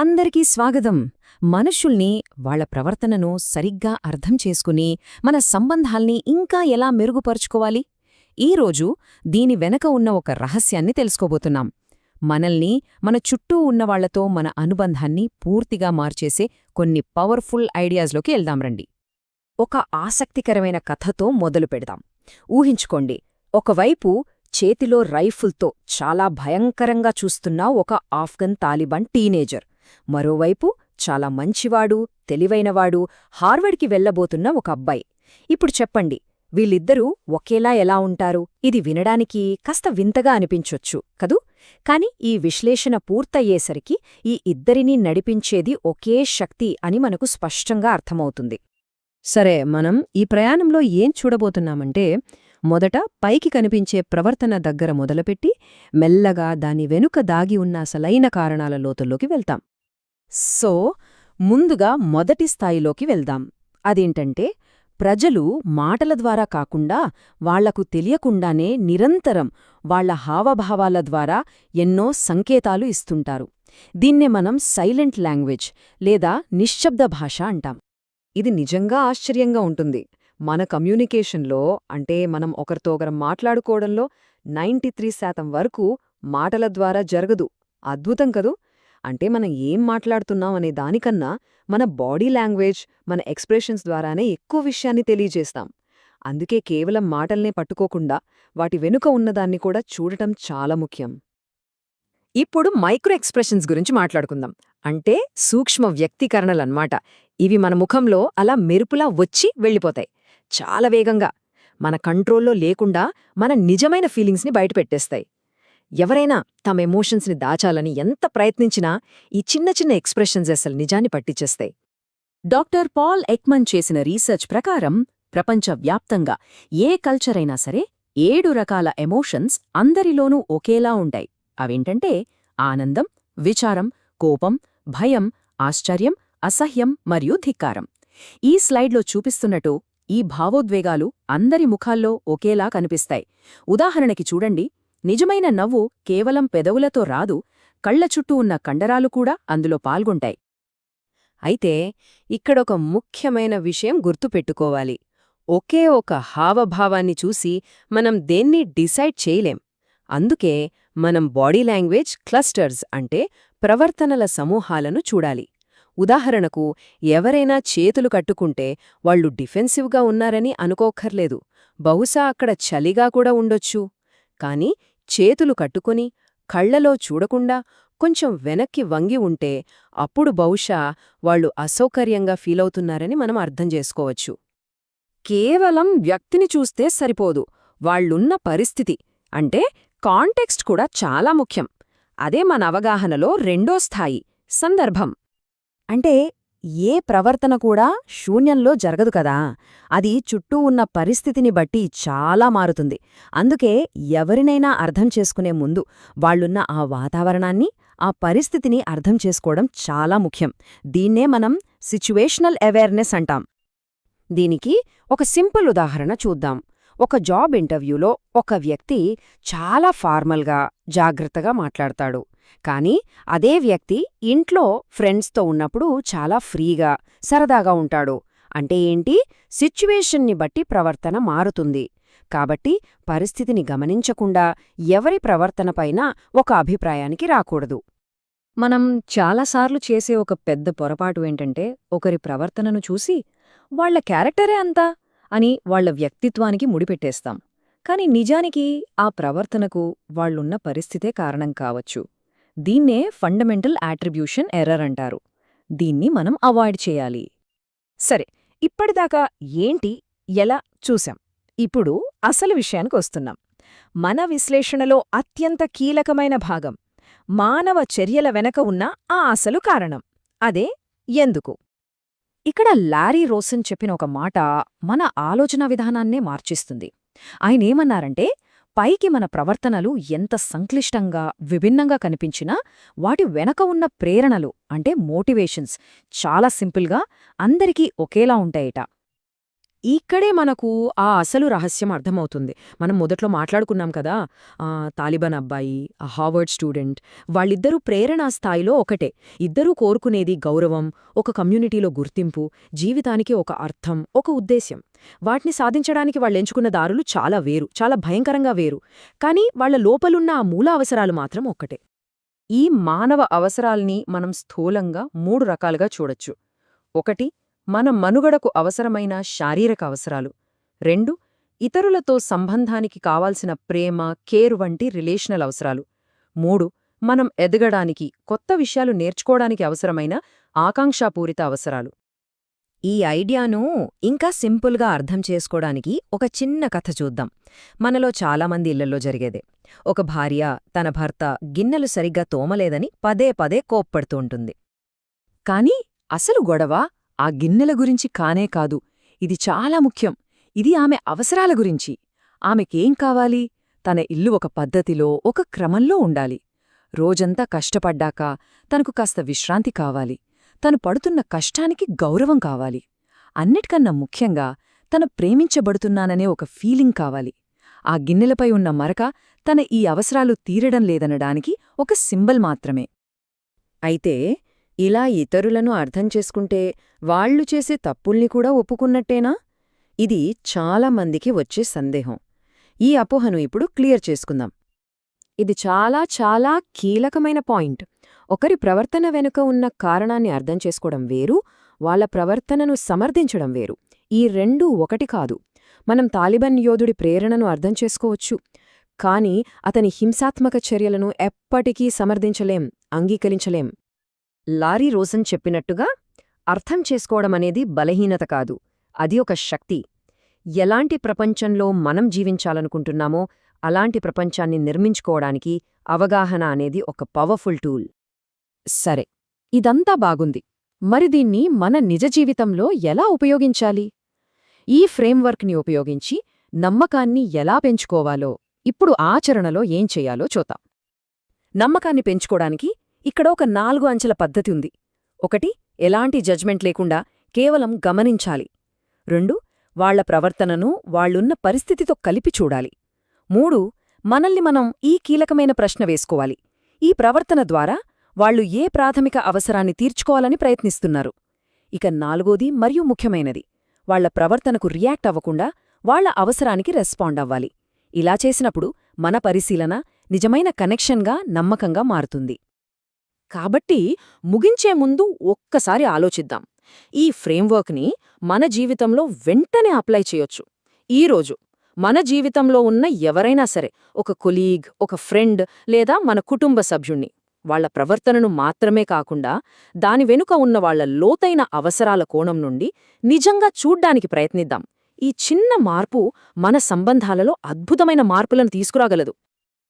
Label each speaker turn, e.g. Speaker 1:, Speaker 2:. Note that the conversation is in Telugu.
Speaker 1: అందరికీ స్వాగతం. మనుషుల్ని వాళ్ళ ప్రవర్తనను సరిగ్గా అర్థం చేసుకుని మన సంబంధాల్ని ఇంకా ఎలా మెరుగుపరుచుకోవాలి? ఈరోజు దీని వెనక ఉన్న ఒక రహస్యాన్ని తెలుసుకోబోతున్నాం. మనల్ని మన చుట్టూ ఉన్నవాళ్ళతో మన అనుబంధాన్ని పూర్తిగా మార్చేసే కొన్ని పవర్ఫుల్ ఐడియాస్లోకి వెళ్దాం రండి. ఒక ఆసక్తికరమైన కథతో మొదలు పెడదాం. ఊహించుకోండి ఒకవైపు చేతిలో రైఫుల్తో చాలా భయంకరంగా చూస్తున్న ఒక ఆఫ్ఘన్ తాలిబాన్ టీనేజర్. మరోవైపు చాలా మంచివాడు తెలివైనవాడు హార్వర్డ్కి వెళ్ళబోతున్న ఒక అబ్బాయి. ఇప్పుడు చెప్పండి వీళ్ళిద్దరూ ఒకేలా ఎలా ఉంటారు? ఇది వినడానికి కాస్త వింతగా అనిపించొచ్చు కదూ? కాని ఈ విశ్లేషణ పూర్తయ్యేసరికి ఈ ఇద్దరినీ నడిపించేది ఒకే శక్తి అని మనకు స్పష్టంగా అర్థమవుతుంది. సరే మనం ఈ ప్రయాణంలో ఏం చూడబోతున్నామంటే మొదట పైకి కనిపించే ప్రవర్తన దగ్గర మొదలుపెట్టి మెల్లగా దాని వెనుక దాగి ఉన్న అసలైన కారణాల లోతుల్లోకి వెళ్తాం. సో ముందుగా మొదటి స్థాయిలోకి వెళ్దాం. అదేంటంటే ప్రజలు మాటల ద్వారా కాకుండా వాళ్ళకు తెలియకుండానే నిరంతరం వాళ్ళ హావభావాల ద్వారా ఎన్నో సంకేతాలు ఇస్తుంటారు. దీన్నే మనం సైలెంట్ లాంగ్వేజ్ లేదా నిశ్శబ్ద భాష అంటాం. ఇది నిజంగా ఆశ్చర్యంగా ఉంటుంది. మన కమ్యూనికేషన్లో అంటే మనం ఒకరితో ఒకరం మాట్లాడుకోవడంలో నైంటీ త్రీ శాతం వరకు మాటల ద్వారా జరగదు. అద్భుతం కదూ? అంటే మనం ఏం మాట్లాడుతున్నాం అనే దానికన్నా మన బాడీ లాంగ్వేజ్ మన ఎక్స్ప్రెషన్స్ ద్వారానే ఎక్కువ విషయాన్ని తెలియజేస్తాం. అందుకే కేవలం మాటల్నే పట్టుకోకుండా వాటి వెనుక ఉన్నదాన్ని కూడా చూడటం చాలా ముఖ్యం. ఇప్పుడు మైక్రో ఎక్స్ప్రెషన్స్ గురించి మాట్లాడుకుందాం. అంటే సూక్ష్మ వ్యక్తీకరణలన్నమాట. ఇవి మన ముఖంలో అలా మెరుపులా వచ్చి వెళ్ళిపోతాయి. చాలా వేగంగా. మన కంట్రోల్లో లేకుండా మన నిజమైన ఫీలింగ్స్ని బయటపెట్టేస్తాయి ఎవరైనా తమ ఎమోషన్స్ని దాచాలని ఎంత ప్రయత్నించినా ఈ చిన్న చిన్న ఎక్స్ప్రెషన్స్ అసలు నిజాన్ని పట్టించేస్తాయి. డాక్టర్ పాల్ ఎక్మన్ చేసిన రీసెర్చ్ ప్రకారం ప్రపంచవ్యాప్తంగా ఏ కల్చర్ అయినా సరే ఏడు రకాల ఎమోషన్స్ అందరిలోనూ ఒకేలా ఉంటాయి. అవేంటంటే ఆనందం విచారం కోపం భయం ఆశ్చర్యం అసహ్యం మరియు ధిక్కారం. ఈ స్లైడ్లో చూపిస్తున్నట్టు ఈ భావోద్వేగాలు అందరి ముఖాల్లో ఒకేలా కనిపిస్తాయి. ఉదాహరణకి చూడండి నిజమైన నవ్వు కేవలం పెదవులతో రాదు కళ్ళ చుట్టూ ఉన్న కండరాలు కూడా అందులో పాల్గొంటాయి. అయితే ఇక్కడొక ముఖ్యమైన విషయం గుర్తుపెట్టుకోవాలి. ఒకే ఒక హావభావాన్ని చూసి మనం దేన్ని డిసైడ్ చేయలేం. అందుకే మనం బాడీ లాంగ్వేజ్ క్లస్టర్స్ అంటే ప్రవర్తనల సమూహాలను చూడాలి. ఉదాహరణకు ఎవరైనా చేతులు కట్టుకుంటే వాళ్ళు డిఫెన్సివ్గా ఉన్నారని అనుకోక్కర్లేదు. బహుశా అక్కడ చలిగా కూడా ఉండొచ్చు. కాని చేతులు కట్టుకుని కళ్ళలో చూడకుండా కొంచెం వెనక్కి వంగి ఉంటే అప్పుడు బహుశా వాళ్ళు అసౌకర్యంగా ఫీలవుతున్నారని మనం అర్థం చేసుకోవచ్చు. కేవలం వ్యక్తిని చూస్తే సరిపోదు. వాళ్ళున్న పరిస్థితి. అంటే కాంటెక్స్ట్ కూడా చాలా ముఖ్యం. అదే మన అవగాహనలో రెండో స్థాయి సందర్భం. అంటే ఏ ప్రవర్తన కూడా శూన్యంలో జరగదు కదా. అది చుట్టూ ఉన్న పరిస్థితిని బట్టి చాలా మారుతుంది. అందుకే ఎవరినైనా అర్థం చేసుకునే ముందు వాళ్ళున్న ఆ వాతావరణాన్ని ఆ పరిస్థితిని అర్థం చేసుకోవడం చాలా ముఖ్యం. దీన్నే మనం సిచ్యువేషనల్ అవేర్నెస్ అంటాం. దీనికి ఒక సింపుల్ ఉదాహరణ చూద్దాం. ఒక జాబ్ ఇంటర్వ్యూలో ఒక వ్యక్తి చాలా ఫార్మల్గా జాగ్రత్తగా మాట్లాడతాడు. కానీ అదే వ్యక్తి ఇంట్లో ఫ్రెండ్స్తో ఉన్నప్పుడు చాలా ఫ్రీగా సరదాగా ఉంటాడు. అంటే ఏంటి? సిచ్యువేషన్ని బట్టి ప్రవర్తన మారుతుంది. కాబట్టి పరిస్థితిని గమనించకుండా ఎవరి ప్రవర్తనపైనా ఒక అభిప్రాయానికి రాకూడదు. మనం చాలాసార్లు చేసే ఒక పెద్ద పొరపాటు ఏంటంటే ఒకరి ప్రవర్తనను చూసి వాళ్ళ క్యారెక్టరే అంతా అని వాళ్ళ వ్యక్తిత్వానికి ముడిపెట్టేస్తాం. కాని నిజానికి ఆ ప్రవర్తనకు వాళ్ళున్న పరిస్థితే కారణం కావచ్చు. దీన్నే ఫండమెంటల్ యాట్రిబ్యూషన్ ఎర్రర్ అంటారు. దీన్ని మనం అవాయిడ్ చేయాలి. సరే ఇప్పటిదాకా ఏంటి ఎలా చూశాం ఇప్పుడు అసలు విషయానికి వస్తున్నాం. మన విశ్లేషణలో అత్యంత కీలకమైన భాగం మానవ చర్యల వెనక ఉన్న ఆ అసలు కారణం అదే ఎందుకు? ఇక్కడ లారీ రోసన్ చెప్పిన ఒక మాట మన ఆలోచన విధానాన్నే మార్చిస్తుంది. ఆయనేమన్నారంటే పైకి మన ప్రవర్తనలు ఎంత సంక్లిష్టంగా విభిన్నంగా కనిపించినా వాటి వెనక ఉన్న ప్రేరణలు అంటే మోటివేషన్స్ చాలా సింపుల్గా అందరికీ ఒకేలా ఉంటాయట.
Speaker 2: ఇక్కడే మనకు ఆ అసలు రహస్యం అర్థమవుతుంది. మనం మొదట్లో మాట్లాడుకున్నాం కదా ఆ, తాలిబాన్ అబ్బాయి హార్వర్డ్ స్టూడెంట్ వాళ్ళిద్దరూ ప్రేరణా స్థాయిలో ఒకటే. ఇద్దరూ కోరుకునేది గౌరవం ఒక కమ్యూనిటీలో గుర్తింపు జీవితానికి ఒక అర్థం ఒక ఉద్దేశ్యం. వాటిని సాధించడానికి వాళ్ళు ఎంచుకున్న దారులు చాలా వేరు చాలా భయంకరంగా వేరు. కానీ వాళ్ళ లోపలున్న ఆ మూల అవసరాలు మాత్రం ఒక్కటే. ఈ మానవ అవసరాల్ని మనం స్థూలంగా మూడు రకాలుగా చూడొచ్చు. ఒకటి మన మనుగడకు అవసరమైన శారీరక అవసరాలు. రెండు ఇతరులతో సంబంధానికి కావాల్సిన ప్రేమ కేర్ వంటి రిలేషనల్ అవసరాలు. మూడు మనం ఎదగడానికి కొత్త విషయాలు నేర్చుకోవడానికి అవసరమైన ఆకాంక్షాపూరిత అవసరాలు.
Speaker 1: ఈ ఐడియాను ఇంకా సింపుల్గా అర్థం చేసుకోవడానికి ఒక చిన్న కథ చూద్దాం. మనలో చాలామంది ఇళ్ళలో జరిగేదే. ఒక భార్య తన భర్త గిన్నెలు సరిగ్గా తోమలేదని పదే పదే కోప్పడుతూ ఉంటుంది.
Speaker 2: కాని అసలు గొడవ? ఆ గిన్నెల గురించి కానే కాదు ఇది చాలా ముఖ్యం. ఇది ఆమె అవసరాల గురించి. ఆమెకేం కావాలి? తన ఇల్లు ఒక పద్ధతిలో ఒక క్రమంలో ఉండాలి. రోజంతా కష్టపడ్డాక తనకు కాస్త విశ్రాంతి కావాలి. తను పడుతున్న కష్టానికి గౌరవం కావాలి. అన్నిటికన్నా ముఖ్యంగా తన ప్రేమించబడుతున్నాననే ఒక ఫీలింగ్ కావాలి. ఆ గిన్నెలపై ఉన్న మరక తన ఈ అవసరాలు తీరడం లేదనడానికి ఒక సింబల్ మాత్రమే.
Speaker 1: అయితే ఇలా ఇతరులను అర్థం చేసుకుంటే వాళ్ళు చేసే తప్పుల్ని కూడా ఒప్పుకున్నట్టేనా? ఇది చాలా మందికి వచ్చే సందేహం. ఈ అపోహను ఇప్పుడు క్లియర్ చేసుకుందాం.
Speaker 2: ఇది చాలా చాలా కీలకమైన పాయింట్. ఒకరి ప్రవర్తన వెనుక ఉన్న కారణాన్ని అర్థం చేసుకోవడం వేరు వాళ్ళ ప్రవర్తనను సమర్థించడం వేరు. ఈ రెండూ ఒకటి కాదు. మనం తాలిబన్ యోధుడి ప్రేరణను అర్థం చేసుకోవచ్చు. కాని అతని హింసాత్మక చర్యలను ఎప్పటికీ సమర్థించలేం అంగీకరించలేం.
Speaker 1: లారీ రోసన్ చెప్పినట్టుగా అర్థం చేసుకోవడమనేది బలహీనత కాదు. అది ఒక శక్తి. ఎలాంటి ప్రపంచంలో మనం జీవించాలనుకుంటున్నామో అలాంటి ప్రపంచాన్ని నిర్మించుకోవడానికి అవగాహన అనేది ఒక పవర్ఫుల్ టూల్.
Speaker 2: సరే ఇదంతా బాగుంది. మరి దీన్ని మన నిజ జీవితంలో ఎలా ఉపయోగించాలి? ఈ ఫ్రేమ్వర్క్ని ఉపయోగించి నమ్మకాన్ని ఎలా పెంచుకోవాలో ఇప్పుడు ఆచరణలో ఏం చెయ్యాలో చూద్దాం. నమ్మకాన్ని పెంచుకోవడానికి ఇక్కడ ఒక నాలుగు అంచెల పద్ధతి ఉంది. ఒకటి ఎలాంటి జడ్జ్మెంట్ లేకుండా కేవలం గమనించాలి. రెండు వాళ్ళ ప్రవర్తనను వాళ్ళున్న పరిస్థితితో కలిపి చూడాలి. మూడు మనల్ని మనం ఈ కీలకమైన ప్రశ్న వేసుకోవాలి. ఈ ప్రవర్తన ద్వారా వాళ్ళు ఏ ప్రాథమిక అవసరాన్ని తీర్చుకోవాలని ప్రయత్నిస్తున్నారు. ఇక నాలుగోది మరియు ముఖ్యమైనది వాళ్ళ ప్రవర్తనకు రియాక్ట్ అవ్వకుండా వాళ్ళ అవసరానికి రెస్పాండ్ అవ్వాలి. ఇలా చేసినప్పుడు మన పరిశీలన నిజమైన కనెక్షన్గా నమ్మకంగా మారుతుంది. కాబట్టి ముగించే ముందు ఒక్కసారి ఆలోచిద్దాం. ఈ ఫ్రేమ్వర్క్ని మన జీవితంలో వెంటనే అప్లై చేయొచ్చు. ఈరోజు మన జీవితంలో ఉన్న ఎవరైనా సరే ఒక కొలీగ్ ఒక ఫ్రెండ్ లేదా మన కుటుంబ సభ్యుణ్ణి వాళ్ళ ప్రవర్తనను మాత్రమే కాకుండా దాని వెనుక ఉన్న వాళ్ళ లోతైన అవసరాల కోణం నుండి నిజంగా చూడ్డానికి ప్రయత్నిద్దాం. ఈ చిన్న మార్పు మన సంబంధాలలో అద్భుతమైన మార్పులను తీసుకురాగలదు.